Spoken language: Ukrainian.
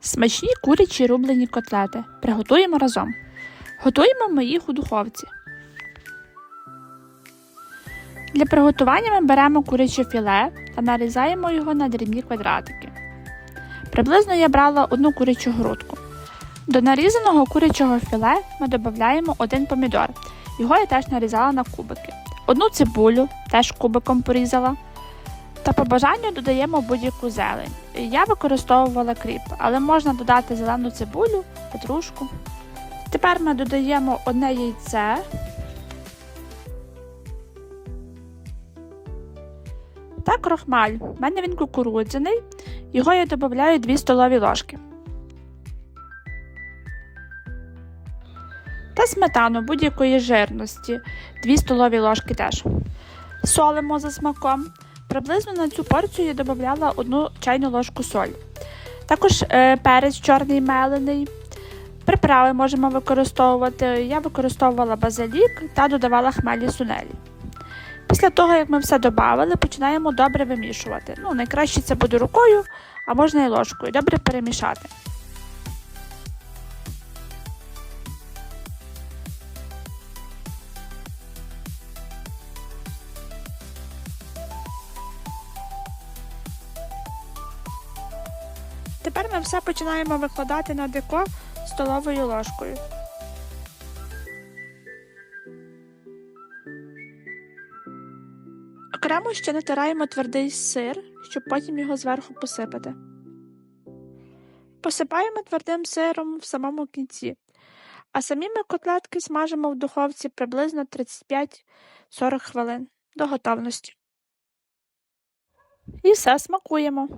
Смачні курячі рублені котлети. Приготуємо разом. Готуємо ми їх у духовці. Для приготування ми беремо куряче філе та нарізаємо його на дрібні квадратики. Приблизно я брала одну курячу грудку. До нарізаного курячого філе ми додаємо один помідор. Його я теж нарізала на кубики. Одну цибулю теж кубиком порізала. Та по бажанню додаємо будь-яку зелень. Я використовувала кріп, але можна додати зелену цибулю, петрушку. Тепер ми додаємо одне яйце. Та крохмаль. У мене він кукурудзяний. Його я додаю 2 столові ложки. Та сметану будь-якої жирності 2 столові ложки теж. Солимо за смаком. Приблизно на цю порцію я додавала одну чайну ложку солі. Також е, перець чорний мелений. Приправи можемо використовувати. Я використовувала базилік та додавала хмелі сунелі. Після того, як ми все додали, починаємо добре вимішувати. Ну, найкраще це буде рукою, а можна і ложкою. Добре перемішати. Тепер ми все починаємо викладати на деко столовою ложкою. Окремо ще натираємо твердий сир, щоб потім його зверху посипати. Посипаємо твердим сиром в самому кінці, а самі ми котлетки смажимо в духовці приблизно 35-40 хвилин до готовності. І все смакуємо.